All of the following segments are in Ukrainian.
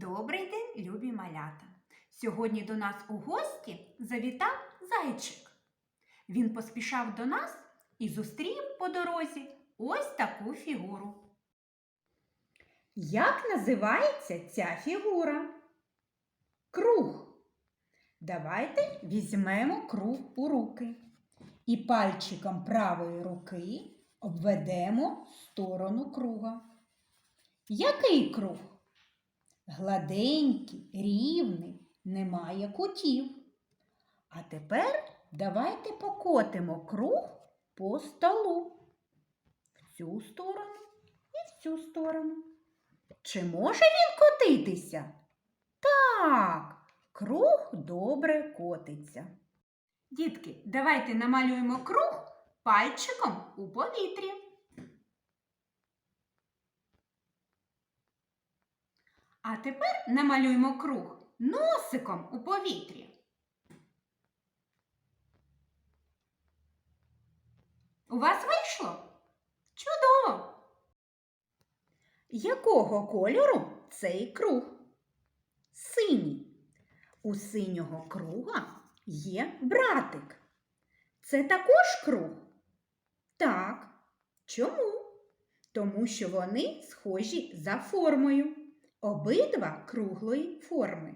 Добрий день, любі малята! Сьогодні до нас у гості завітав зайчик. Він поспішав до нас і зустрів по дорозі ось таку фігуру. Як називається ця фігура? Круг. Давайте візьмемо круг у руки і пальчиком правої руки обведемо сторону круга. Який круг? Гладенький, рівний, немає кутів. А тепер давайте покотимо круг по столу. В цю сторону і в цю сторону. Чи може він котитися? Так, круг добре котиться. Дітки, давайте намалюємо круг пальчиком у повітрі. А тепер намалюємо круг носиком у повітрі. У вас вийшло? Чудово! Якого кольору цей круг? Синій. У синього круга є братик. Це також круг? Так. Чому? Тому що вони схожі за формою. Обидва круглої форми.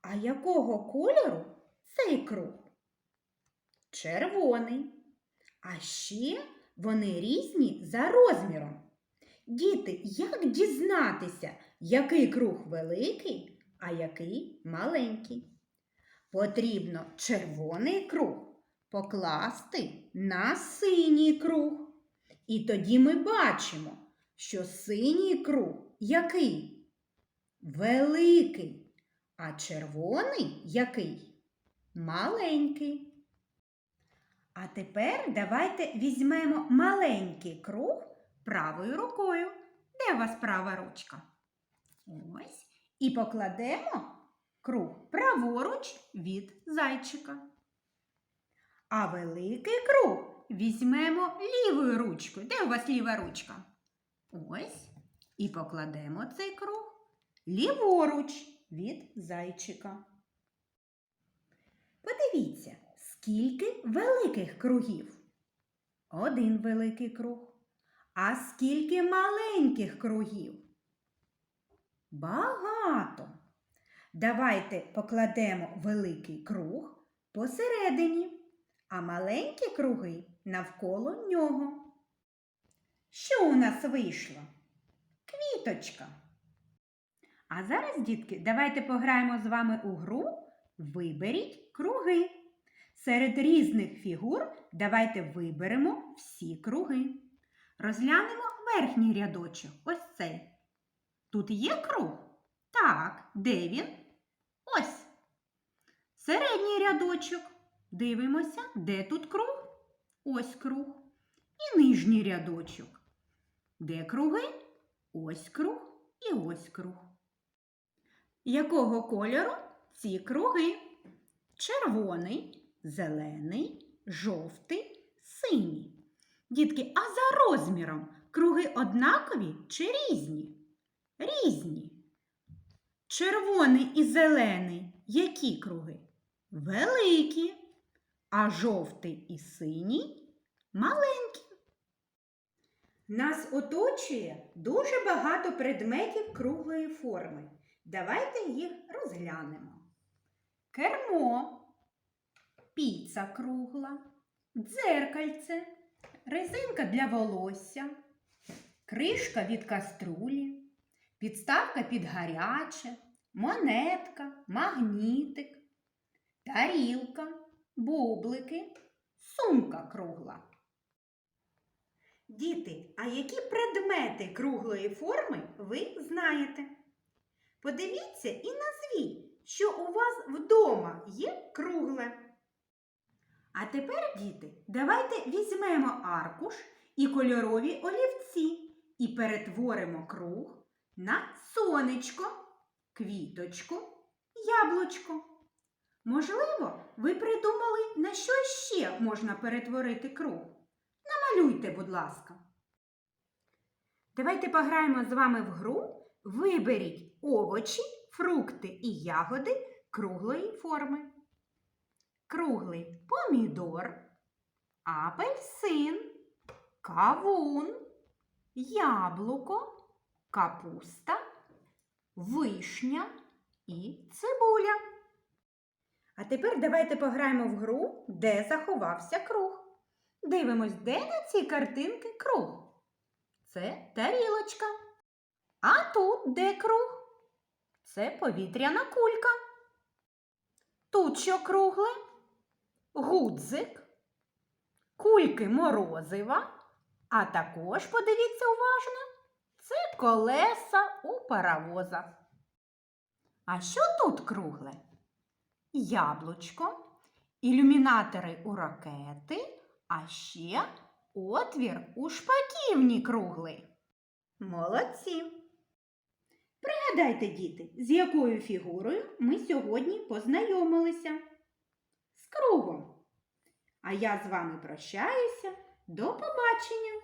А якого кольору цей круг? Червоний. А ще вони різні за розміром. Діти, як дізнатися, який круг великий, а який маленький? Потрібно червоний круг покласти на синій круг. І тоді ми бачимо, що синій круг який? Великий, а червоний який? Маленький. А тепер давайте візьмемо маленький круг правою рукою. Де у вас права ручка? Ось. І покладемо круг праворуч від зайчика. А великий круг візьмемо лівою ручкою. Де у вас ліва ручка? Ось. І покладемо цей круг ліворуч від зайчика. Подивіться, скільки великих кругів. Один великий круг. А скільки маленьких кругів? Багато. Давайте покладемо великий круг посередині, а маленькі круги навколо нього. Що у нас вийшло? Квіточка. А зараз, дітки, давайте пограємо з вами у гру Виберіть круги. Серед різних фігур давайте виберемо всі круги. Розглянемо верхній рядочок. Ось цей. Тут є круг? Так, де він? Ось. Середній рядочок. Дивимося, де тут круг? Ось круг. І нижній рядочок. Де круги? Ось круг і ось круг. Якого кольору ці круги? Червоний, зелений, жовтий, синій. Дітки, а за розміром круги однакові чи різні? Різні. Червоний і зелений які круги? Великі, а жовтий і синій маленькі. Нас оточує дуже багато предметів круглої форми. Давайте їх розглянемо. Кермо, піца кругла, дзеркальце, резинка для волосся, кришка від каструлі, підставка під гаряче, монетка, магнітик, тарілка, бублики, сумка кругла. Діти, а які предмети круглої форми ви знаєте? Подивіться і назвіть, що у вас вдома є кругле. А тепер, діти, давайте візьмемо аркуш і кольорові олівці і перетворимо круг на сонечко, квіточку, яблучко. Можливо, ви придумали, на що ще можна перетворити круг. Намалюйте, будь ласка. Давайте пограємо з вами в гру. Виберіть овочі, фрукти і ягоди круглої форми. Круглий помідор, апельсин, кавун, яблуко, капуста, вишня і цибуля. А тепер давайте пограємо в гру, де заховався круг. Дивимось, де на цій картинці круг. Це тарілочка. А тут де круг? Це повітряна кулька. Тут що кругле? Гудзик, кульки морозива, а також, подивіться уважно, це колеса у паровоза. А що тут кругле? Яблучко, ілюмінатори у ракети, а ще отвір у шпаківні круглий. Молодці! Пригадайте, діти, з якою фігурою ми сьогодні познайомилися. З кругом. А я з вами прощаюся. До побачення!